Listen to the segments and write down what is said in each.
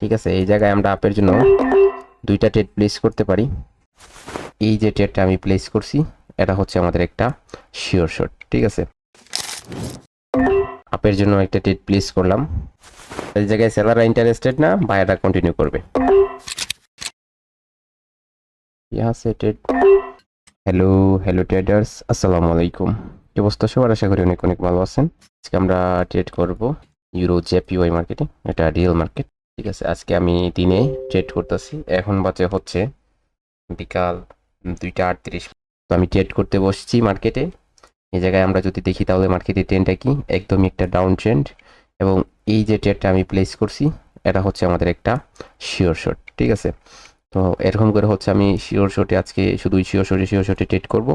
ঠিক আছে, এই জায়গায় আমরা আপের জন্য দুইটা টেট প্লেস করতে পারি। এই যে টেটটা আমি প্লেস করছি, এটা হচ্ছে আমাদের একটা শিওর শট ঠিক আছে? আপের জন্য একটা টেট প্লেস করলাম। এই জায়গায় সেলাররা ইন্টারেস্টেড না বায়াররা কন্টিনিউ করবে। সে হ্যালো হ্যালো ট্রেডার্স আসসালামু আলাইকুম। কি অবস্থা সবার? আশা করি অনেক অনেক ভালো আছেন। আজকে আমরা ট্রেড করব ইউরো জেপিওয়াই মার্কেটে এটা রিয়েল মার্কেট ঠিক আছে, আজকে আমি দিনে ট্রেড করতেছি। এখন বাজে হচ্ছে বিকাল দুইটা আটত্রিশ। তো আমি ট্রেড করতে বসছি মার্কেটে এই জায়গায় আমরা যদি দেখি তাহলে মার্কেটের ট্রেনটা কি? একদমই একটা ডাউন ট্রেন্ড এবং এই যে ট্রেডটা আমি প্লেস করছি, এটা হচ্ছে আমাদের একটা শিওর শট ঠিক আছে? তো এরকম করে হচ্ছে আমি শিওর শটে আজকে শুধুই শিওর শটে শিওর শটে ট্রেড করব।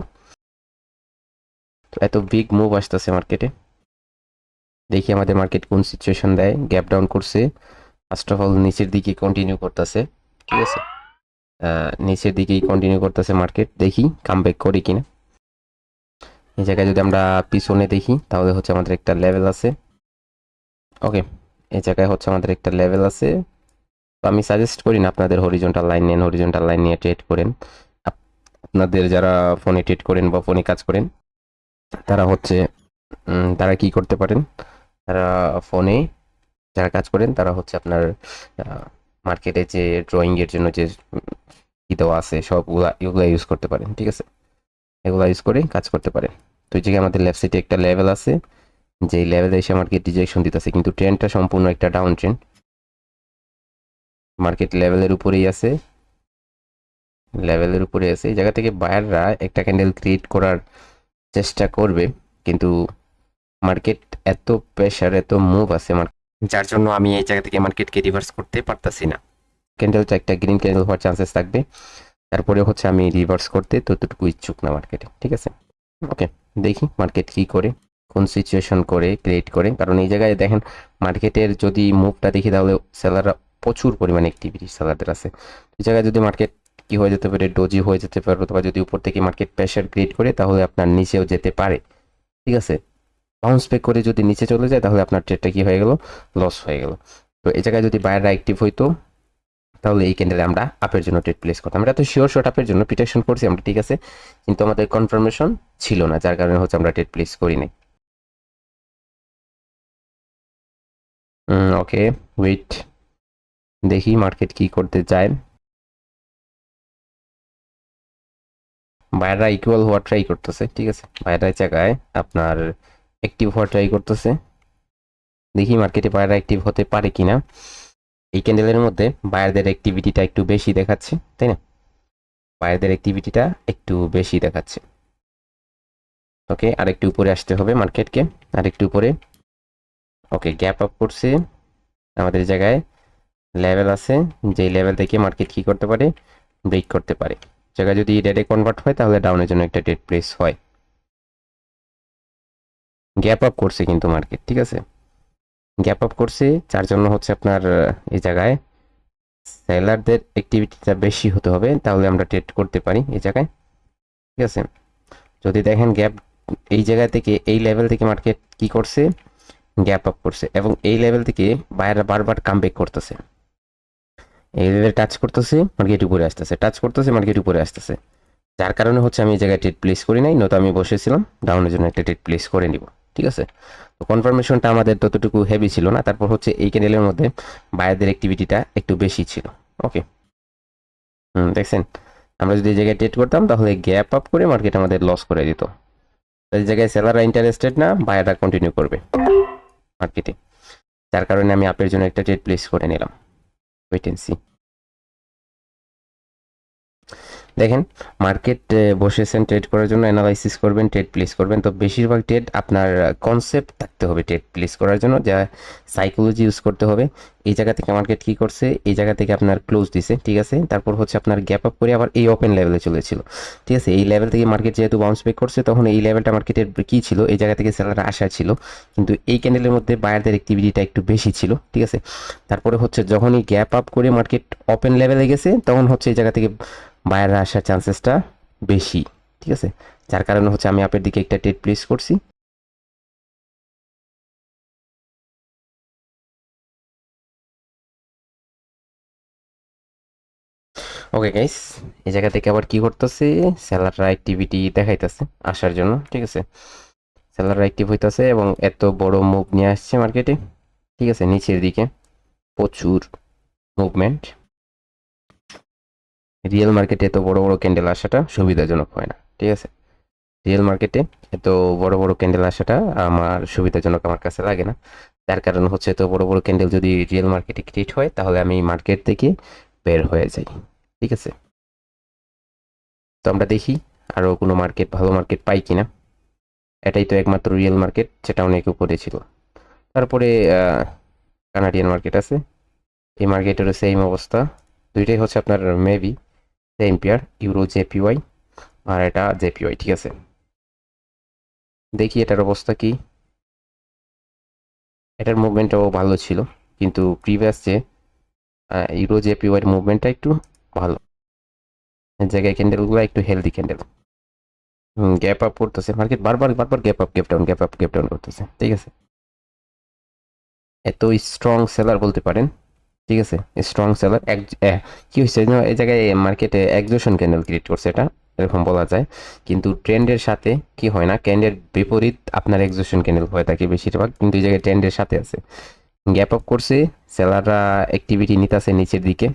তো এত বিগ মুভ আসতেছে মার্কেটে দেখি আমাদের মার্কেট কোন সিচুয়েশন দেয়। গ্যাপ ডাউন করছে। ফার্স্ট অফ অল নিচের দিকে কন্টিনিউ করতেছে, ঠিক আছে? নিচের দিকেই কন্টিনিউ করতেছে মার্কেট দেখি কামব্যাক করি কিনা। এই জায়গায় যদি আমরা পিছনে দেখি, তাহলে হচ্ছে আমাদের একটা লেভেল আছে। ওকে এই জায়গায় হচ্ছে আমাদের একটা লেভেল আছে। তো আমি সাজেস্ট করি না আপনাদের হরিজন্টাল লাইন নেন হরিজন্টাল লাইন নিয়ে ট্রেড করেন। আপনাদের যারা ফোনে ট্রেড করেন বা ফোনে কাজ করেন, তারা হচ্ছে তারা কি করতে পারেন? তারা ফোনে যারা কাজ করেন, তারা হচ্ছে আপনার মার্কেটে যে ড্রয়িং এর জন্য যে কি দেওয়া আছে সবগুলা এগুলা ইউজ করতে পারেন, ঠিক আছে? এগুলা ইউজ করে কাজ করতে পারেন। তো এই জায়গায় আমাদের লেফট সাইডে একটা লেভেল আছে যে লেভেলে এসে মার্কেট ডিজেকশন দিতেছে, কিন্তু ট্রেন্ডটা সম্পূর্ণ একটা ডাউন ট্রেন্ড মার্কেট লেভেলের উপরেই আছে। লেভেলের উপরে আছে। এই জায়গা থেকে বায়াররা একটা ক্যান্ডেল ক্রিয়েট করার চেষ্টা করবে, কিন্তু মার্কেট এত প্রেশার এত মুভ আছে যার জন্য আমি এই জায়গা থেকে মার্কেটকে রিভার্স করতে পারতাছি না। ক্যান্ডেলটা একটা গ্রিন ক্যান্ডেল হওয়ার চান্সেস থাকবে। তারপরে হচ্ছে আমি রিভার্স করতে ততটুকু ইচ্ছুক না মার্কেটে ঠিক আছে? ওকে দেখি মার্কেট কি করে, কোন সিচুয়েশন করে ক্রিয়েট করে। কারণ এই জায়গায় দেখেন মার্কেটের যদি মুভটা দেখি তাহলে সেলাররা প্রচুর পরিমাণে অ্যাক্টিভিটি সেলারদের আছে। এই জায়গায় যদি মার্কেট কি হয়ে যেতে পারে ডোজি হয়ে যেতে পারে, অথবা যদি উপর থেকে মার্কেট প্রেশার ক্রিয়েট করে তাহলে আপনার নিচেও যেতে পারে, ঠিক আছে? বাউন্স ব্যাক করে যদি নিচে চলে যায়, তাহলে আপনার ট্রেডটা কি হয়ে গেল? লস হয়ে গেল। তো এই জায়গায় যদি বায়াররা অ্যাক্টিভ হইতো, তাহলে এই ক্যান্ডেলে আমরা আপের জন্য ট্রেড প্লেস করতাম। আমরা তো শিওর শর্ট আপের জন্য প্রিটেকশন করছি, আমরা ঠিক আছে। কিন্তু আমাদের কনফার্মেশন ছিল না, যার কারণে হচ্ছে আমরা ট্রেড প্লেস করি নাই। ওকে ওয়েট দেখি মার্কেট কি করতে চায়। বায়াররা ইকুয়াল হওয়ার ট্রাই করতেছে, ঠিক আছে। এই জায়গায় আপনার অ্যাক্টিভ হওয়ার ট্রাই করতেছে। দেখি মার্কেটে বায়াররা অ্যাক্টিভ হতে পারে কি না এই ক্যান্ডেলের মধ্যে বায়ারদের অ্যাক্টিভিটিটা একটু বেশি দেখাচ্ছে, তাই না? বায়ারদের অ্যাক্টিভিটিটা একটু বেশি দেখাচ্ছে। ওকে আর একটু উপরে আসতে হবে মার্কেটকে আর একটু উপরে। ওকে গ্যাপ আপ করছে। আমাদের জায়গায় লেভেল আছে, যেই লেভেল থেকে মার্কেট কি করতে পারে ব্রেক করতে পারে। জায়গায় যদি রেডে কনভার্ট হয়, তাহলে ডাউনের জন্য একটা ডেড প্লেস হয়। গ্যাপ আপ করছে কিন্তু মার্কেট ঠিক আছে? গ্যাপ আপ করছে, যার জন্য হচ্ছে আপনার এই জায়গায় সেলারদের অ্যাক্টিভিটিটা বেশি হতে হবে, তাহলে আমরা ট্রেড করতে পারি এই জায়গায়, ঠিক আছে? যদি দেখেন গ্যাপ এই জায়গা থেকে, এই লেভেল থেকে মার্কেট কি করছে? গ্যাপ আপ করছে, এবং এই লেভেল থেকে বাইরে বারবার কামব্যাক করতেছে। এই লেভেল টাচ করতেছে মার্কেট উপরে আসতেছে টাচ করতেছে মার্কেট উপরে আসতেছে। যার কারণে হচ্ছে আমি এই জায়গায় ট্রেড প্লেস করি নাই, নয়তো আমি বসেছিলাম ডাউনের জন্য একটা ট্রেড প্লেস করে নিব। ঠিক আছে? তো কনফার্মেশনটা আমাদের ততটুকু হেভি ছিল না। তারপর হচ্ছে এই ক্যান্ডেলের মধ্যে বায়ারদের অ্যাক্টিভিটিটা একটু বেশি ছিল। ওকে হুম, দেখছেন? আমরা যদি এই জায়গায় ট্রেড করতাম, তাহলে গ্যাপ আপ করে মার্কেট আমাদের লস করে দিত। এই জায়গায় সেলাররা ইন্টারেস্টেড না বায়াররা কন্টিনিউ করবে মার্কেটে যার কারণে আমি আপের জন্য একটা ট্রেড প্লেস করে নিলাম। ওয়েট এন্ড সি দেখেন মার্কেট বসেছেন ট্রেড করার জন্য অ্যানালাইসিস করবেন ট্রেড প্লেস করবেন। তো বেশিরভাগ ট্রেড আপনার কনসেপ্ট থাকতে হবে ট্রেড প্লেস করার জন্য, যা সাইকোলজি ইউজ করতে হবে। এই জায়গা থেকে মার্কেট কি করছে? এই জায়গা থেকে আপনার ক্লোজ দিছে, ঠিক আছে? তারপর হচ্ছে আপনার গ্যাপ আপ করে আবার এই ওপেন লেভেলে চলেছিল, ঠিক আছে? এই লেভেল থেকে মার্কেট যেহেতু বাউন্স ব্যাক করছে, তখন এই লেভেলটা মার্কেটের কী ছিল? এই জায়গা থেকে সেলার আশা ছিল। কিন্তু এই ক্যান্ডেলের মধ্যে বায়ারদের অ্যাক্টিভিটিটা একটু বেশি ছিল, ঠিক আছে? তারপরে হচ্ছে যখনই গ্যাপ আপ করে মার্কেট ওপেন লেভেলে গেছে, তখন হচ্ছে এই জায়গা থেকে বায়াররা আসার চান্সেসটা বেশি, ঠিক আছে? যার কারণে হচ্ছে আমি আপের দিকে একটা ট্রেড প্লেস করছি। ওকে গাইস এই জায়গা থেকে আবার কি করতেছে সেলাররা অ্যাক্টিভিটি দেখাইতেছে আসার জন্য, ঠিক আছে? সেলাররা অ্যাক্টিভ হইতাছে এবং এত বড় মুভ নিয়ে আসছে মার্কেটে ঠিক আছে? নিচের দিকে প্রচুর মুভমেন্ট রিয়েল মার্কেটে এত বড় বড় ক্যান্ডেল আসাটা সুবিধাজনক হয় না, ঠিক আছে? রিয়েল মার্কেটে এত বড় বড় ক্যান্ডেল আসাটা আমার সুবিধাজনক আমার কাছে লাগে না। তার কারণ হচ্ছে এত বড় বড় ক্যান্ডেল যদি রিয়েল মার্কেটে ক্রিয়েট হয়, তাহলে আমি মার্কেট থেকে বের হয়ে যাই, ঠিক আছে? তো আমরা দেখি আরও কোনো মার্কেট ভালো মার্কেট পাই কিনা। এটাই তো একমাত্র রিয়েল মার্কেট যেটা অনেক উপরে ছিল। তারপরে কানাডিয়ান মার্কেট আছে। এই মার্কেটেরও সেম অবস্থা। দুইটাই হচ্ছে আপনার maybe same pair euro JPY আর এটা জেপিওয়াই ঠিক আছে? দেখি এটার অবস্থা কি। এটার মুভমেন্টও ভালো ছিল, কিন্তু প্রিভিয়াস যে ইউরো জেপিওয়াইয়ের মুভমেন্টটা একটু ভালো। জায়গায় ক্যান্ডেলগুলো একটু হেলদি ক্যান্ডেল গ্যাপ আপ করতেছে। মার্কেট বারবার বারবার gap up gap down gap up gap down করতেছে, ঠিক আছে? এত স্ট্রং সেলার বলতে পারেন ঠিক আছে? স্ট্রং সেলার এক কী হচ্ছে? এই জায়গায় মার্কেটে একজোশন ক্যান্ডেল ক্রিয়েট করছে এটা, এরকম বলা যায়। কিন্তু ট্রেন্ডের সাথে কি হয় না? ক্যান্ডের বিপরীত আপনার একজোশন ক্যান্ডেল হয়ে থাকে বেশিরভাগ, কিন্তু এই জায়গায় ট্রেন্ডের সাথে আছে। গ্যাপ আপ করছে সেলাররা অ্যাক্টিভিটি নিতেছে নিচের দিকে।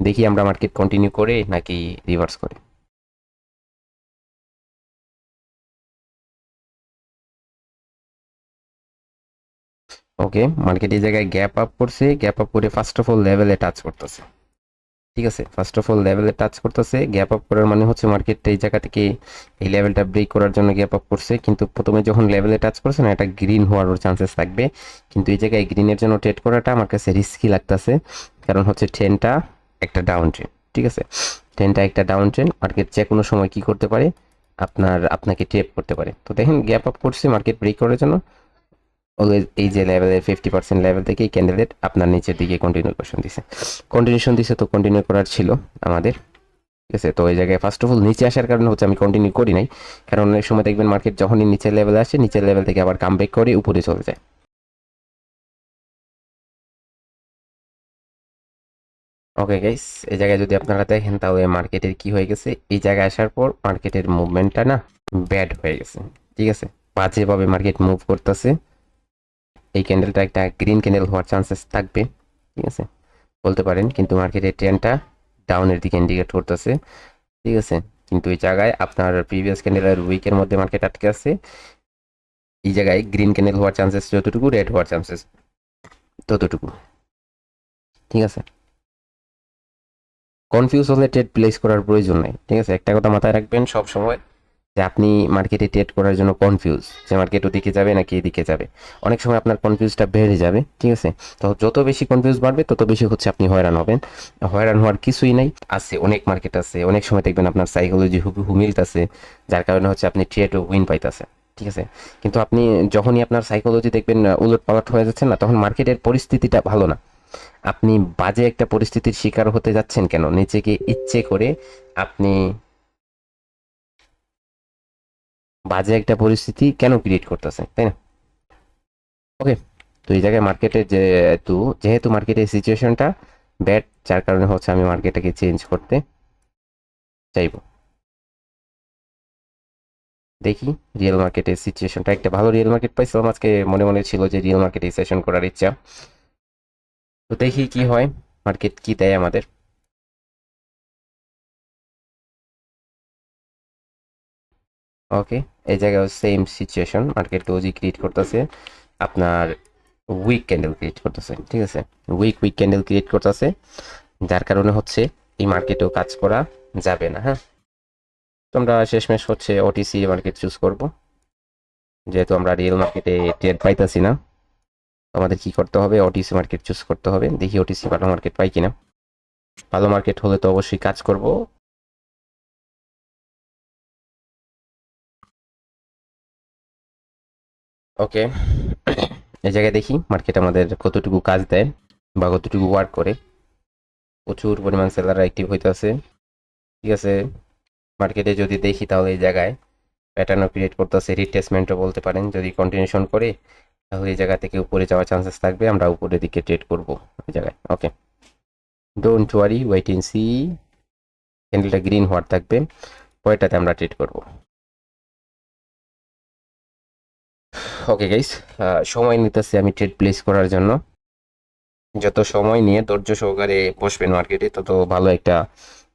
দেখি আমরা মার্কেট কন্টিনিউ করে নাকি রিভার্স করে। ওকে মার্কেট এই জায়গায় গ্যাপ আপ করছে গ্যাপ আপ করে ফার্স্ট অফ অল লেভেলে টাচ করতেছে। ঠিক আছে ফার্স্ট অফ অল লেভেলে টাচ করতেছে গ্যাপ আপ করার মানে হচ্ছে মার্কেট এই জায়গা থেকে এই লেভেলটা ব্রেক করার জন্য গ্যাপ আপ করছে, কিন্তু প্রথমে যখন লেভেলে টাচ করছে না, এটা গ্রিন হওয়ার চান্সেস থাকবে। কিন্তু এই জায়গায় গ্রিনের জন্য ট্রেড করাটা আমার কাছে রিস্কি লাগতেছে, কারণ হচ্ছে ট্রেনটা একটা ডাউন ট্রেন ঠিক আছে? ট্রেনটা একটা ডাউন ট্রেন মার্কেট যে কোনো সময় কি করতে পারে, আপনার, আপনাকে ট্রেপ করতে পারে। তো দেখেন গ্যাপ আপ করছে মার্কেট ব্রেক করার জন্য এই যে লেভেলের ফিফটি পার্সেন্ট লেভেল থেকে এই আপনার নিচের দিকে কন্টিনিউ কোয়েশন দিছে। কন্টিনিউশন দিছে তো কন্টিনিউ করার ছিল আমাদের। ঠিক আছে, তো এই জায়গায় ফার্স্ট অফ অল নিচে আসার কারণে হচ্ছে আমি কন্টিনিউ করি নাই। কারণ অনেক সময় দেখবেন মার্কেট যখনই নিচের লেভেলে আসে, নিচের লেভেল থেকে আবার কাম ব্যাক করে উপরে চলে যায়। ওকে গাইস এই জায়গায় যদি আপনারা দেখেন তাহলে মার্কেটের কি হয়ে গেছে? এই জায়গায় আসার পর মার্কেটের মুভমেন্টটা না ব্যাড হয়ে গেছে। ঠিক আছে, বাজেভাবে মার্কেট মুভ করতেছে। এই ক্যান্ডেলটা একটা গ্রিন ক্যান্ডেল হওয়ার চান্সেস থাকবে, ঠিক আছে? বলতে পারেন, কিন্তু মার্কেটের ট্রেনটা ডাউনের দিকে ইন্ডিকেট করতেছে, ঠিক আছে? কিন্তু এই জায়গায় আপনার প্রিভিয়াস ক্যান্ডেলের উইকের মধ্যে মার্কেট আটকে আছে, এই জায়গায় গ্রিন ক্যান্ডেল হওয়ার চান্সেস যতটুকু রেড হওয়ার চান্সেস ততটুকু, ঠিক আছে? কনফিউজ হলে ট্রেড প্লেস করার প্রয়োজন নেই, ঠিক আছে? একটা কথা মাথায় রাখবেন সব সময় যে আপনি মার্কেটে ট্রেড করার জন্য কনফিউজ যে মার্কেট ওদিকে যাবে নাকি এদিকে যাবে? অনেক সময় আপনার কনফিউজটা বেড়ে যাবে, ঠিক আছে? তো যত বেশি কনফিউজ বাড়বে, তত বেশি হচ্ছে আপনি হয়রান হবেন। হয়রান হওয়ার কিছুই নাই, আছে, অনেক মার্কেট আছে, অনেক সময় দেখবেন আপনার সাইকোলজি হুবহু মিলতেছে, যার কারণে হচ্ছে আপনি ট্রেড ও উইন পাইতেছে, ঠিক আছে? কিন্তু আপনি যখনই আপনার সাইকোলজি দেখবেন উলট পালট হয়ে যাচ্ছে না, তখন মার্কেটের পরিস্থিতিটা ভালো না। আপনি বাজে একটা পরিস্থিতির শিকার হতে যাচ্ছেন কেন? নিজেকে ইচ্ছে করে আপনি বাজে একটা পরিস্থিতি কেন ক্রিয়েট করতেছে, তাই না? ওকে তো এই জায়গায় মার্কেটের যেহেতু যেহেতু মার্কেটের সিচুয়েশনটা ব্যাড যার কারণে হচ্ছে আমি মার্কেটটাকে চেঞ্জ করতে চাইব। দেখি রিয়েল মার্কেটের সিচুয়েশনটা একটা ভালো রিয়েল মার্কেট পাইছিলাম আজকে, মনে মনে ছিল যে রিয়েল মার্কেটে সেশন করার ইচ্ছা। তো দেখি কি হয় মার্কেট কি দেয় আমাদের। ওকে, এই জায়গায় same situation market doji create করতেছে, আপনার উইক ক্যান্ডেল ক্রিয়েট করতেছে, ঠিক আছে? উইক উইক ক্যান্ডেল ক্রিয়েট করতেছে, যার কারণে হচ্ছে এই মার্কেটেও কাজ করা যাবে না হ্যাঁ? তো আমরা শেষমেশ হচ্ছে ওটিসি মার্কেট চুজ করব। যেহেতু আমরা রিয়েল মার্কেটে ট্রেড পাইতেছি না, আমাদের কি করতে হবে? ওটিসি মার্কেট চুজ করতে হবে। দেখি ওটিসি ভালো মার্কেট পাই কিনা। ভালো মার্কেট হলে তো অবশ্যই কাজ করব। ওকে এই জায়গায় দেখি মার্কেট আমাদের কতটুকু কাজ দেয় বা কতটুকু ওয়ার্ক করে। প্রচুর পরিমাণ সেলার অ্যাক্টিভ হইতে আছে ঠিক আছে। মার্কেটে যদি দেখি তাহলে এই জায়গায় প্যাটার্নও ক্রিয়েট করতেছে রিট্রেসমেন্টও বলতে পারেন। যদি কন্টিনিউশন করে, তাহলে এই জায়গা থেকে উপরে যাওয়ার চান্সেস থাকবে। আমরা উপরের দিকে ট্রেড করব ওই জায়গায়। Okay don't worry wait and see ক্যান্ডেলটা গ্রিন হওয়ার থাকবে। পরেরটাতে আমরা ট্রেড করব। ওকে গাইস সময় নিতেছি আমি ট্রেড প্লেস করার জন্য। যত সময় নিয়ে ধৈর্য সহকারে বসবেন মার্কেটে তত ভালো একটা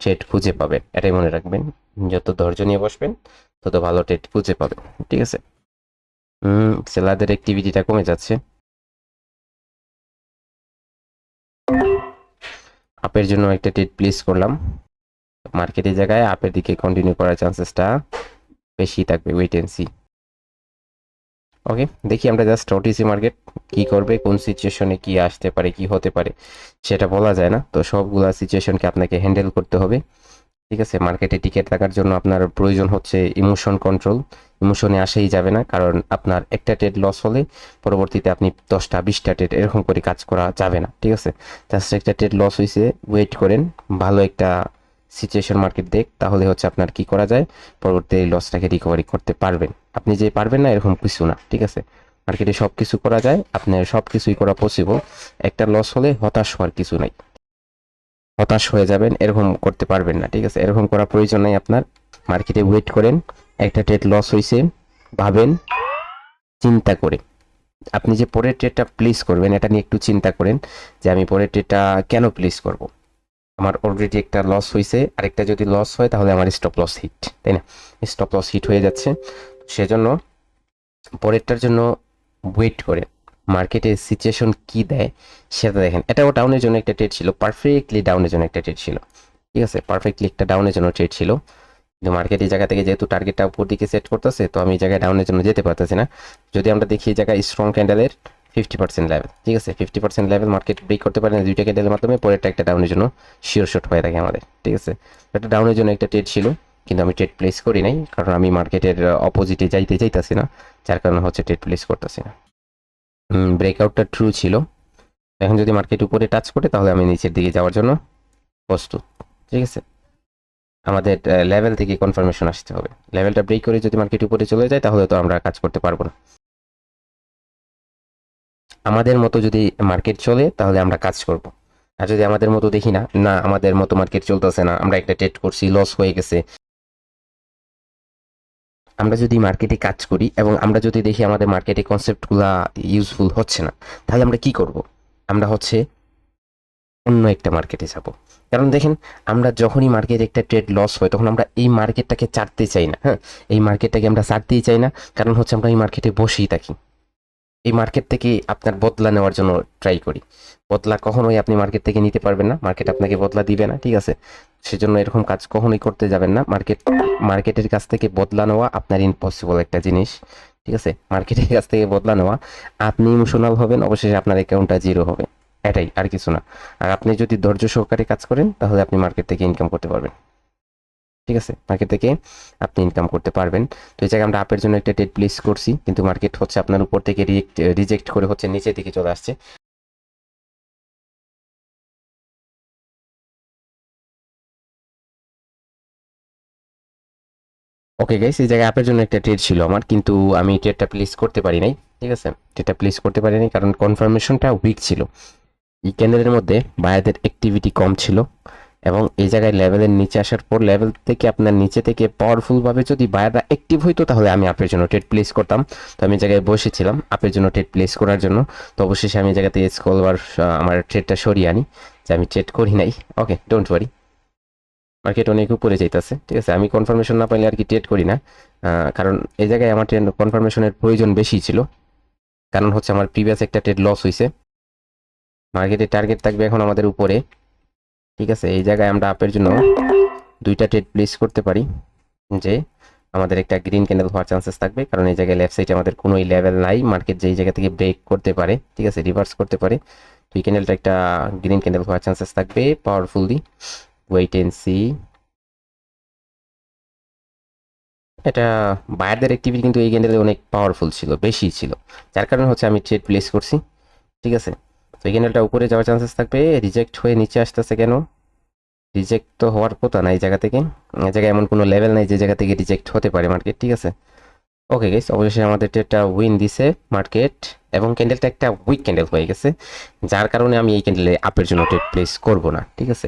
ট্রেড খুঁজে পাবেন। এটাই মনে রাখবেন। যত ধৈর্য নিয়ে বসবেন, তত ভালো ট্রেড খুঁজে পাবেন। ঠিক আছে? সেলারদের অ্যাক্টিভিটিটা কমে যাচ্ছে। আপের জন্য একটা ট্রেড প্লেস করলাম। মার্কেটের জায়গায় আপের দিকে কন্টিনিউ করার চান্সেসটা বেশি থাকবে ওয়েট এন্ড সি ওকে দেখি আমরা জাস্ট ওটিসি মার্কেট কি করবে, কোন সিচুয়েশনে কি আসতে পারে, কি হতে পারে, সেটা বলা যায় না। তো সবগুলা সিচুয়েশনকে আপনাকে হ্যান্ডেল করতে হবে। ঠিক আছে মার্কেটে টিকিট থাকার জন্য আপনার প্রয়োজন হচ্ছে ইমোশন কন্ট্রোল ইমোশনে আসেই যাবে না, কারণ আপনার একটা ট্রেড লস হলে পরবর্তীতে আপনি দশটা, বিশটা ট্রেড এরকম করে কাজ করা যাবে না। ঠিক আছে জাস্ট একটা ট্রেড লস হয়েছে ওয়েট করেন, ভালো একটা সিচুয়েশন মার্কেট দেখ, তাহলে হচ্ছে আপনার কি করা যায়, পরবর্তী লসটাকে রিকভারি করতে পারবেন। আপনি যে পারবেন না, এরকম কিছু না, ঠিক আছে? মার্কেটে সব কিছু করা যায় আপনার সব কিছুই করা পসিবল একটা লস হলে হতাশ হওয়ার কিছু নাই। হতাশ হয়ে যাবেন, এরকম করতে পারবেন না, ঠিক আছে? এরকম করা প্রয়োজন নাই আপনার। মার্কেটে ওয়েট করেন, একটা ট্রেড লস হয়েছে ভাবেন, চিন্তা করে আপনি যে পরের ট্রেডটা প্লেস করবেন, এটা নিয়ে একটু চিন্তা করেন যে আমি পরের ট্রেডটা কেন প্লেস করব। আমার অলরেডি একটা লস হয়েছে আরেকটা যদি লস হয়, তাহলে আমার স্টপ লস হিট তাই না? স্টপ লস হিট হয়ে যাচ্ছে। সেজন্য পরেরটার জন্য ওয়েট করে। মার্কেটের সিচুয়েশন কি দেয় সেটা দেখেন। এটাও ডাউনের জন্য একটা ট্রেড ছিল। পারফেক্টলি ডাউনের জন্য একটা ট্রেড ছিল। ঠিক আছে? পারফেক্টলি একটা ডাউনের জন্য ট্রেড ছিল। কিন্তু মার্কেট এই জায়গা থেকে যেহেতু টার্গেটটা উপর দিকে সেট করতেছে, তো আমি এই জায়গায় ডাউনের জন্য যেতে পারতেছি না। যদি আমরা দেখি এই জায়গায় স্ট্রং ক্যান্ডেলের ফিফটি পার্সেন্ট লেভেল ঠিক আছে? Fifty percent level market break করতে পারে না দুইটা ক্যান্ডেলের মাধ্যমে, পরেরটা একটা ডাউনের জন্য শিওর শট হয়ে থাকে আমাদের। ঠিক আছে? একটা ডাউনের জন্য একটা ট্রেড ছিল। কিন্তু আমি ট্রেড প্লেস করি নাই, কারণ আমি মার্কেটের অপোজিটে যাইতে চাইতাছি না, যার কারণে হচ্ছে ট্রেড প্লেস করতেছি না। ব্রেকআউটটা ট্রু ছিল। এখন যদি মার্কেট উপরে টাচ করে, তাহলে আমি নিচের দিকে যাওয়ার জন্য প্রস্তুত, ঠিক আছে? আমাদের লেভেল থেকে কনফার্মেশন আসতে হবে। লেভেলটা ব্রেক করে যদি মার্কেট উপরে চলে যায়, তাহলে তো আমরা কাজ করতে পারব না। আমাদের মতো যদি মার্কেট চলে, তাহলে আমরা কাজ করব। আর যদি আমাদের মতো দেখি না না, আমাদের মতো মার্কেট চলতেছে না, আমরা একটা ট্রেড করছি লস হয়ে গেছে আমরা যদি মার্কেটে কাজ করি এবং আমরা যদি দেখি আমাদের মার্কেটে কনসেপ্টগুলো ইউজফুল হচ্ছে না, তাহলে আমরা কি করব? আমরা হচ্ছে অন্য একটা মার্কেটে যাব। কারণ দেখেন, আমরা যখনই মার্কেটে একটা ট্রেড লস হয়, তখন আমরা এই মার্কেটটাকে ছাড়তে চাই না হ্যাঁ? এই মার্কেটটাকে আমরা ছাড়তেই চাই না, কারণ হচ্ছে আমরা এই মার্কেটে বসেই থাকি। এই মার্কেট থেকে আপনার বদলা নেওয়ার জন্য ট্রাই করি। বদলা কখনোই আপনি মার্কেট থেকে নিতে পারবেন না। মার্কেট আপনাকে বদলা দিবে না, ঠিক আছে? সেজন্য এরকম কাজ কখনোই করতে যাবেন না। মার্কেট মার্কেটের কাছ থেকে বদলা নেওয়া আপনার ইম্পসিবল একটা জিনিস, ঠিক আছে? মার্কেটের কাছ থেকে বদলা নেওয়া, আপনি ইমোশনাল হবেন, অবশেষে আপনার অ্যাকাউন্টটা জিরো হবে। এটাই, আর কিছু না। আর আপনি যদি ধৈর্য সহকারে কাজ করেন, তাহলে আপনি মার্কেট থেকে ইনকাম করতে পারবেন। ঠিক আছে? মার্কেট থেকে আপনি ইনকাম করতে পারবেন। তো এই জায়গায় আমরা আপের জন্য একটা ডেট প্লেস করছি। কিন্তু মার্কেট হচ্ছে আপনার উপর থেকে রিজেক্ট করে হচ্ছে নিচের দিকে চলে আসছে। ওকে গাইস এই জায়গায় অ্যাপের জন্য একটা ট্রেড ছিল আমার। কিন্তু আমি ট্রেডটা প্লেস করতে পারি নাই। ঠিক আছে? ট্রেডটা প্লেস করতে পারি নাই। কারণ কনফার্মেশনটা উইক ছিল। এই ক্যান্ডেলের মধ্যে বায়ারদের অ্যাক্টিভিটি কম ছিল। এবং এই জায়গায় লেভেলের নিচে আসার পর লেভেল থেকে আপনার নিচে থেকে পাওয়ারফুলভাবে যদি বায়াররা অ্যাক্টিভ হইতো, তাহলে আমি আপের জন্য ট্রেড প্লেস করতাম। তো আমি জায়গায় বসেছিলাম আপের জন্য ট্রেড প্লেস করার জন্য। তো অবশেষে আমি জায়গাতে স্কলবার আমার ট্রেডটা সরিয়ে আনি, যে আমি ট্রেড করি নাই। ওকে ডোন্ট ওয়ারি মার্কেট অনেক উপরে যাইতেছে, ঠিক আছে? আমি কনফার্মেশন না পাইলে আর কি ট্রেড করি না। কারণ এই জায়গায় আমার ট্রেন কনফার্মেশনের প্রয়োজন বেশি ছিল। কারণ হচ্ছে আমার প্রিভিয়াস একটা ট্রেড লস হয়েছে মার্কেটের টার্গেট থাকবে এখন আমাদের উপরে। ঠিক আছে, এই জায়গায় আমরা আপের জন্য দুইটা ট্রেড প্লেস করতে পারি, যে আমাদের একটা গ্রিন ক্যান্ডেল হওয়ার চান্সেস থাকবে, কারণ এই জায়গায় লেফট সাইডে আমাদের কোনো লেভেল নাই মার্কেট যেই জায়গা থেকে ব্রেক করতে পারে, ঠিক আছে রিভার্স করতে পারে, তো এই ক্যান্ডেলটা একটা গ্রিন ক্যান্ডেল হওয়ার চান্সেস থাকবে পাওয়ারফুলি ওয়েট এন্ড সি এটা বায়ারদের অ্যাক্টিভিটি কিন্তু এই ক্যান্ডেলে অনেক পাওয়ারফুল ছিল, বেশি ছিল, যার কারণে হচ্ছে আমি ট্রেড প্লেস করছি, ঠিক আছে। তো এই ক্যান্ডেলটা উপরে যাওয়ার চান্সেস থাকবে। রিজেক্ট হয়ে নিচে আসতেছে কেন? রিজেক্ট তো হওয়ার কথা না এই জায়গা থেকে। এই জায়গায় এমন কোনো লেভেল নাই যে জায়গা থেকে রিজেক্ট হতে পারে মার্কেট ঠিক আছে? ওকে গেস অবশ্যই আমাদের একটা উইন দিছে মার্কেট এবং ক্যান্ডেলটা একটা উইক ক্যান্ডেল হয়ে গেছে। যার কারণে আমি এই ক্যান্ডেলে আপের জন্য ট্রেড প্লেস করব না, ঠিক আছে?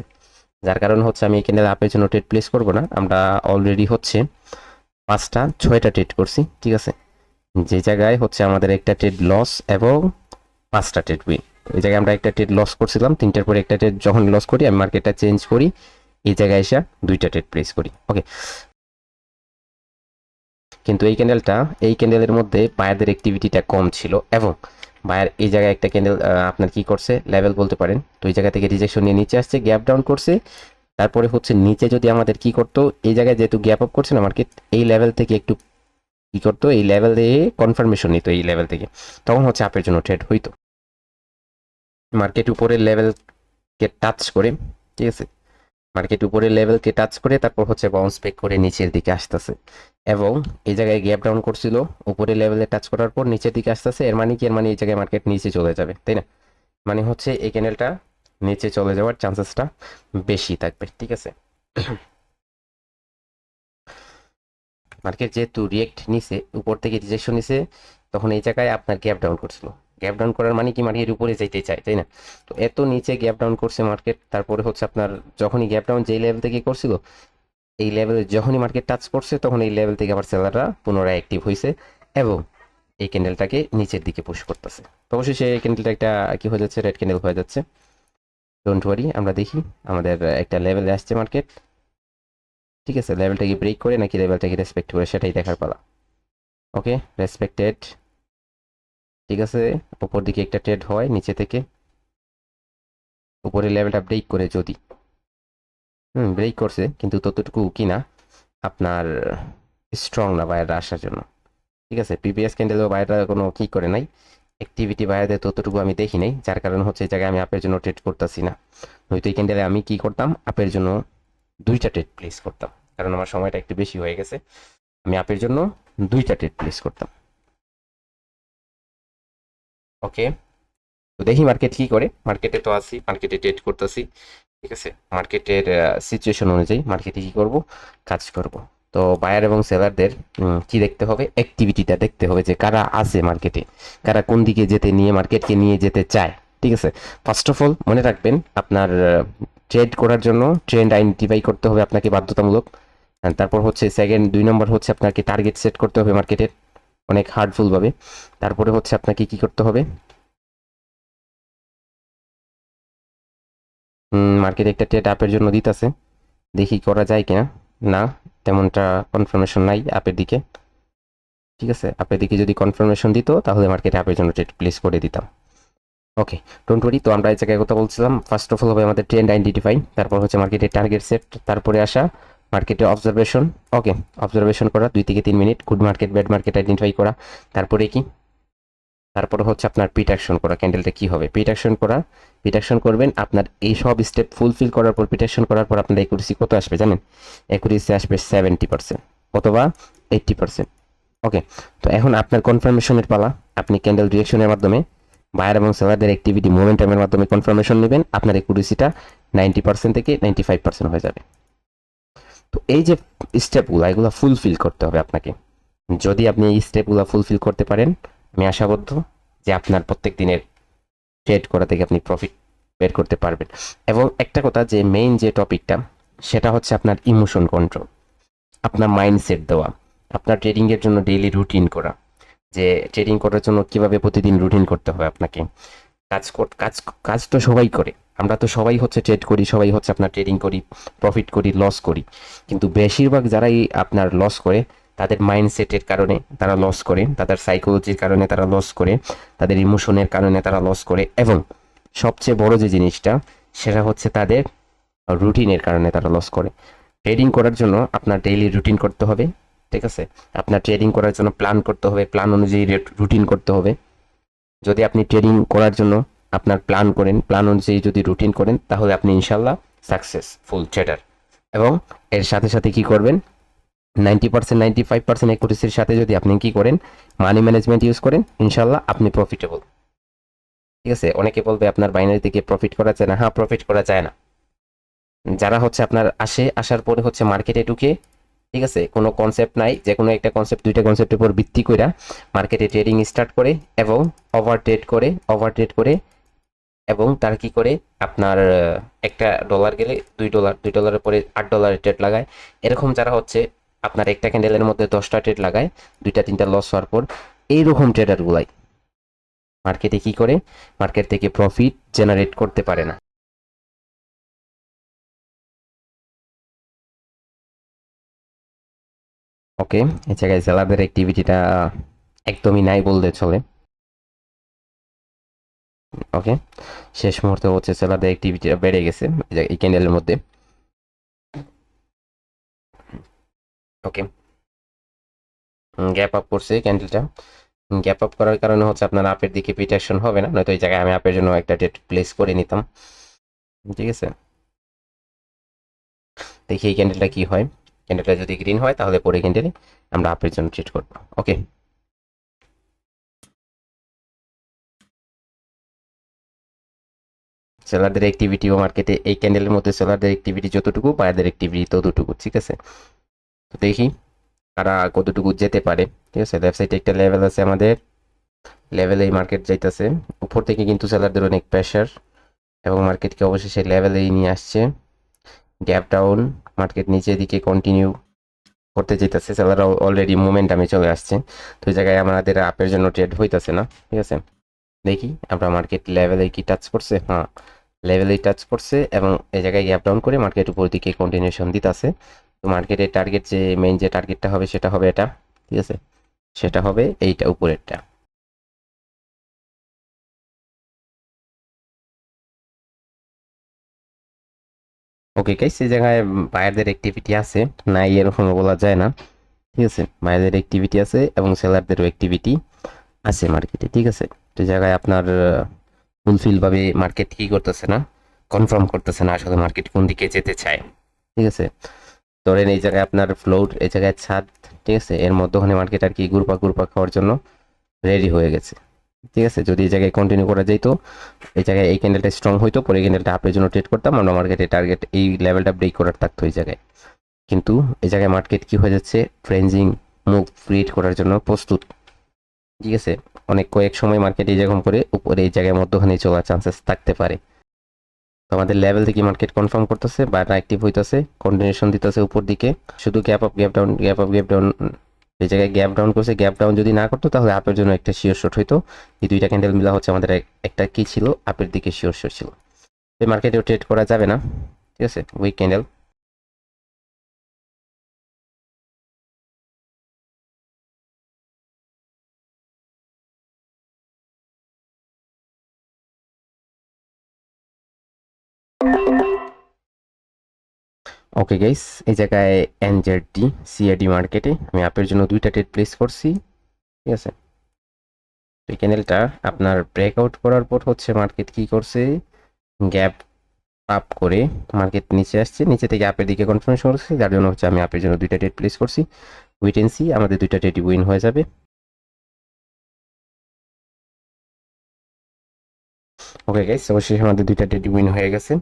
যার কারণে হচ্ছে আমি এই ক্যান্ডেল আপের জন্য ট্রেড প্লেস করব না। আমরা অলরেডি হচ্ছে পাঁচটা, ছয়টা ট্রেড করছি, ঠিক আছে? যে জায়গায় হচ্ছে আমাদের একটা ট্রেড লস এবং পাঁচটা ট্রেড উইন ওই জায়গায় আমরা একটা ট্রেড লস করছিলাম, তিনটার পরে একটা ট্রেড যখন লস করি, আমি মার্কেটটা চেঞ্জ করি, এই জায়গায় এসে দুইটা ট্রেড প্লেস করি ওকে কিন্তু এই ক্যান্ডেলটা এই ক্যান্ডেলের মধ্যে বায়ারদের অ্যাক্টিভিটিটা কম ছিল এবং বায়ার এই জায়গায় একটা ক্যান্ডেল আপনার কি করছে? লেভেল বলতে পারেন। তো এই জায়গা থেকে রিজেকশন নিয়ে নিচে আসছে গ্যাপ ডাউন করছে। তারপরে হচ্ছে নিচে যদি আমাদের কি করতো, এই জায়গায় যেহেতু গ্যাপ আপ করছে না মার্কেট এই লেভেল থেকে একটু কি করতো? এই লেভেল দিয়ে কনফার্মেশন নিত এই লেভেল থেকে। তখন হচ্ছে আপের জন্য ট্রেড হইতো। মার্কেট উপরের লেভেলকে টাচ করে, ঠিক আছে? মার্কেট উপরের লেভেলকে টাচ করে, তারপর হচ্ছে বাউন্স ব্যাক করে নিচের দিকে আসতেছে। এবং এই জায়গায় গ্যাপ ডাউন করছিল, উপরের লেভেলে টাচ করার পর নিচের দিকে আসতেছে, এর মানে কি? এর মানে এই জায়গায় মার্কেট নিচে চলে যাবে, তাই না? মানে হচ্ছে এই ক্যানেলটা নিচে চলে যাওয়ার চান্সেসটা বেশি থাকবে, ঠিক আছে? মার্কেট যেহেতু রিয়েক্ট নিছে, উপর থেকে রিজেকশন নিছে, তখন এই জায়গায় আপনার গ্যাপ ডাউন করছিল। গ্যাপ ডাউন করার মানে কি? মার্কেট উপরে যেতে চায়, তাই না? তো এত নিচে গ্যাপ ডাউন করছে মার্কেট তারপরে হচ্ছে আপনার যখনই গ্যাপ ডাউন যেই লেভেল থেকে করছিল, এই লেভেলে যখনই মার্কেট টাচ করছে, তখন এই লেভেল থেকে আবার সেলাররা পুনরায় অ্যাক্টিভ হয়েছে এবং এই ক্যান্ডেলটাকে নিচের দিকে পুশ করতেছে। তো অবশ্যই সেই ক্যান্ডেলটা একটা কি হয়ে যাচ্ছে? রেড ক্যান্ডেল হয়ে যাচ্ছে। ডোন্ট ওয়ারি আমরা দেখি আমাদের একটা লেভেলে আসছে মার্কেট ঠিক আছে লেভেলটাকে ব্রেক করে নাকি লেভেলটাকে রেসপেক্ট করে সেটাই দেখার পালা। ওকে রেসপেক্টেড ঠিক আছে? উপর দিকে একটা ট্রেড হয়, নিচে থেকে। উপরে লেভেলটা ব্রেক করে যদি। হুম ব্রেক করছে, কিন্তু ততটুকু কি না, আপনার স্ট্রং না বাইরে আসার জন্য। ঠিক আছে? প্রিভিয়াস ক্যান্ডেলও বাইরে কোনো কি করে নাই। অ্যাক্টিভিটি বাইরে ততটুকু আমি দেখি নাই, যার কারণে হচ্ছে এই জায়গায় আমি আপের জন্য ট্রেড করতেছি না। নয়তো এই ক্যান্ডেলে আমি কি করতাম? আপের জন্য দুইটা ট্রেড প্লেস করতাম। কারণ আমার সময়টা একটু বেশি হয়ে গেছে। আমি আপের জন্য দুইটা ট্রেড প্লেস করতাম। ওকে? তো দেখি মার্কেট কি করে। মার্কেটে তো আসি মার্কেটে ট্রেড করতেছি। ঠিক আছে? মার্কেটের সিচুয়েশন অনুযায়ী মার্কেটে কি করব? কাজ করব। তো বায়ার এবং সেলারদের কি দেখতে হবে? অ্যাক্টিভিটিটা দেখতে হবে যে কারা আছে মার্কেটে কারা কোন দিকে যেতে নিয়ে মার্কেটকে নিয়ে যেতে চায়। ঠিক আছে? ফার্স্ট অফ অল মনে রাখবেন, আপনার ট্রেড করার জন্য ট্রেন্ড আইডেন্টিফাই করতে হবে আপনাকে বাধ্যতামূলক। তারপর হচ্ছে সেকেন্ড দুই নম্বর হচ্ছে আপনাকে টার্গেট সেট করতে হবে মার্কেটের অনেক হার্ডফুলভাবে তারপরে হচ্ছে আপনাকে কি করতে হবে? মার্কেট একটা ট্রেড আপের জন্য দিতেছে। দেখি করা যায় কিনা? না, তেমনটা কনফার্মেশন নাই আপের দিকে। ঠিক আছে? আপের দিকে যদি কনফার্মেশন দিত, তাহলে মার্কেটে আপের জন্য ট্রেড প্লেস করে দিতাম। ওকে ডোন্ট ওয়ারি তো আমরা এই জায়গায় কথা বলছিলাম। ফার্স্ট অফ অল হবে আমাদের ট্রেন্ড আইডেন্টিফাই তারপর হচ্ছে মার্কেটের টার্গেট সেট তারপরে আসা। মার্কেটে অবজারভেশন ওকে অবজারভেশন করা, দুই থেকে তিন minute good market bad market identify করা, তারপরে কি? তারপরে হচ্ছে আপনার পিট অ্যাকশন করা ক্যান্ডেলটা কি হবে? পিট অ্যাকশন করা পিট অ্যাকশন করবেন, আপনার এই সব স্টেপ ফুলফিল করার পর পিট অ্যাকশন করার পর আপনার একুরেসি কত আসবে জানেন? একুরেসি আসবে সেভেন্টি পার্সেন্ট অথবা এইট্টি পার্সেন্ট ওকে তো এখন আপনার কনফার্মেশনের পালা, আপনি ক্যান্ডেল রিয়েকশনের মাধ্যমে বায়ার এবং সেলারদের অ্যাক্টিভিটি মোমেন্টামের মাধ্যমে কনফার্মেশন নেবেন, আপনার একুরেসিটা নাইনটি পার্সেন্ট থেকে নাইনটি ফাইভ পার্সেন্ট হয়ে যাবে। তো এই যে স্টেপগুলো এগুলো ফুলফিল করতে হবে আপনাকে। যদি আপনি এই স্টেপগুলো ফুলফিল করতে পারেন, আমি আশাবদ্ধ যে আপনার প্রত্যেক দিনের ট্রেড করা থেকে আপনি প্রফিট বের করতে পারবেন। এবং একটা কথা যে মেইন যে টপিকটা সেটা হচ্ছে আপনার ইমোশন কন্ট্রোল আপনার মাইন্ডসেট দেওয়া। আপনার ট্রেডিংয়ের জন্য ডেইলি রুটিন করা। যে ট্রেডিং করার জন্য কীভাবে প্রতিদিন রুটিন করতে হবে আপনাকে। কাজ কাজ কাজ তো সবাই করে। আমরা তো সবাই হচ্ছে ট্রেড করি, সবাই হচ্ছে আপনার ট্রেডিং করি প্রফিট করি লস করি। কিন্তু বেশিরভাগ যারাই আপনার লস করে, তাদের মাইন্ডসেটের কারণে তারা লস করে, তাদের সাইকোলজির কারণে তারা লস করে, তাদের ইমোশনের কারণে তারা লস করে। এবং সবচেয়ে বড় যে জিনিসটা, সেটা হচ্ছে তাদের রুটিনের কারণে তারা লস করে। ট্রেডিং করার জন্য আপনার ডেইলি রুটিন করতে হবে, ঠিক আছে? আপনার ট্রেডিং করার জন্য প্ল্যান করতে হবে প্ল্যান অনুযায়ী রুটিন করতে হবে। যদি আপনি ট্রেডিং করার জন্য আপনার প্ল্যান করেন প্ল্যান অনুযায়ী যদি রুটিন করেন, তাহলে আপনি ইনশাল্লাহ সাকসেসফুল ট্রেডার এবং এর সাথে সাথে কি করবেন? Ninety percent ninety five percent একুরেসির সাথে যদি আপনি কি করেন মানি ম্যানেজমেন্ট ইউজ করেন ইনশাল্লাহ আপনি প্রফিটেবল ঠিক আছে? অনেকে বলবে, আপনার বাইনারি থেকে প্রফিট করা যায় না। হ্যাঁ প্রফিট করা যায় না। যারা হচ্ছে আপনার আসে, আসার পরে হচ্ছে মার্কেটে ঢুকে, ঠিক আছে? কোনো কনসেপ্ট নাই যে কোনো একটা কনসেপ্ট দুইটা কনসেপ্টের উপর ভিত্তি করে মার্কেটে ট্রেডিং স্টার্ট করে এবং ওভার ট্রেড করে ওভার ট্রেড করে এবং তারা কি করে? আপনার একটা ডলার গেলে দুই ডলার দুই ডলারের পরে আট ডলারের ট্রেড লাগায়। এরকম যারা হচ্ছে, আপনার একটা ক্যান্ডেলের মধ্যে দশটা ট্রেড লাগায়, দুইটা, তিনটা লস হওয়ার পর এইরকম ট্রেডারগুলাই মার্কেটে কি করে? মার্কেট থেকে প্রফিট জেনারেট করতে পারে না। ওকে এই জায়গায় সেলারদের অ্যাক্টিভিটিটা একদমই নাই বলতে চলে। ওকে? শেষ মুহূর্তে হচ্ছে সেলারদের অ্যাক্টিভিটিটা বেড়ে গেছে, এই ক্যান্ডেলের মধ্যে। ওকে। গ্যাপ আপ করছে ক্যান্ডেলটা। গ্যাপ আপ করার কারণে হচ্ছে আপনার আপের দিকে প্রিটেকশন হবে না, নয়তো এই জায়গায় আমি আপের জন্য একটা ডেট প্লেস করে নিতাম। ঠিক আছে? দেখি এই ক্যান্ডেলটা কি হয়। ক্যান্ডেলটা যদি গ্রিন হয়, তাহলে পরে ক্যান্ডেলে আমরা আপের জন্য ট্রিট করব। ওকে? সেলারদের অ্যাক্টিভিটি ও মার্কেটে এই ক্যান্ডেলের মধ্যে সেলারদের অ্যাক্টিভিটি যতটুকু বায়ারদের অ্যাক্টিভিটি ততটুকু, ঠিক আছে? তো দেখি তারা কতটুকু যেতে পারে, ঠিক আছে? সাইডে একটা লেভেল আছে আমাদের। লেভেলেই মার্কেট যাইতেছে। উপর থেকে কিন্তু সেলারদের অনেক প্রেশার এবং মার্কেটকে অবশেষে লেভেলেই নিয়ে আসছে। গ্যাপ ডাউন মার্কেট নিচের দিকে কন্টিনিউ করতে যেতেছে সেলাররা অলরেডি মোমেন্টামে চলে আসছে। তো ওই জায়গায় আমাদের আপের জন্য ট্রেড হইতেছে না, ঠিক আছে? দেখি, আমরা মার্কেট লেভেলে কি টাচ করছে? হ্যাঁ লেভেলেই টাচ করছে এবং এই জায়গায় গ্যাপ ডাউন করে মার্কেট উপর দিকে কন্টিনিউশন দিতেছে। তো মার্কেটের টার্গেট যে মেইন যে টার্গেটটা হবে সেটা হবে এটা, ঠিক আছে? সেটা হবে এইটা উপরেরটা। ওকে গাইস এই জায়গায় বায়ারদের অ্যাক্টিভিটি আছে। নাই এরকম বলা যায় না। ঠিক আছে? বায়ারদের অ্যাক্টিভিটি আছে এবং সেলারদেরও অ্যাক্টিভিটি আছে মার্কেটে ঠিক আছে? তো জায়গায় আপনার ফুলফিল ভাবে মার্কেট কি করতেছে না কনফার্ম করতেছে না আসলে মার্কেট কোন দিকে যেতে চায়, ঠিক আছে? ধরেন এই জায়গায় আপনার ফ্লোর এই জায়গায় ছাদ, ঠিক আছে? এর মধ্যখানে মার্কেট আর কি গুরপা গুরপা খাওয়ার জন্য রেডি হয়ে গেছে, ঠিক আছে? যদি এই জায়গায় কন্টিনিউ করা যাইতো এই জায়গায় এই ক্যান্ডেলটা স্ট্রং হইতো, পরে ক্যান্ডেলটা আপের জন্য ট্রেড করতাম, আমরা মার্কেটে টার্গেট এই লেভেলটা ব্রেক করার থাকতো এই জায়গায়। কিন্তু এই জায়গায় মার্কেট কি হয়ে যাচ্ছে? ফ্রেঞ্জিং মুভ ক্রিয়েট করার জন্য প্রস্তুত, ঠিক আছে? অনেক কয়েক সময় মার্কেট এই যেরকম করে উপরে এই জায়গায় মধ্যখানে চলার চান্সেস থাকতে পারে। আমাদের লেভেল থেকে মার্কেট কনফার্ম করতেছে বা অ্যাক্টিভ হইতেছে কন্টিনিউশন দিতেছে উপর দিকে। শুধু gap up gap down gap up gap down এই জায়গায় গ্যাপ ডাউন করছে গ্যাপ ডাউন যদি না করতো, তাহলে আপের জন্য একটা শিওর শট হইতো। এই দুইটা ক্যান্ডেল মিলা হচ্ছে আমাদের একটা কি ছিল? আপের দিকে শিওর শট ছিল। এই মার্কেটেও ট্রেড করা যাবে না, ঠিক আছে? উইক ক্যান্ডেল ওকে গাইস এই জায়গায় এনজেডি সিএডি মার্কেটে আমি আপের জন্য দুইটা ট্রেড প্লেস করছি। ঠিক আছে? এই ক্যান্ডেলটা আপনার ব্রেকআউট করার পর হচ্ছে মার্কেট কি করছে? গ্যাপ আপ করে মার্কেট নিচে আসছে। নিচে থেকে আপের দিকে কনফার্মেশন করছে। যার জন্য হচ্ছে আমি আপের জন্য দুইটা ট্রেড প্লেস করছি। উইটেন্সি আমাদের দুইটা ট্রেড উইন হয়ে যাবে। ওকে গাইস অবশ্যই আমাদের দুইটা ট্রেড উইন হয়ে গেছে।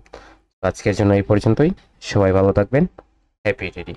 আজকের জন্য এই পর্যন্তই। সবাই ভালো থাকবেন। Happy trading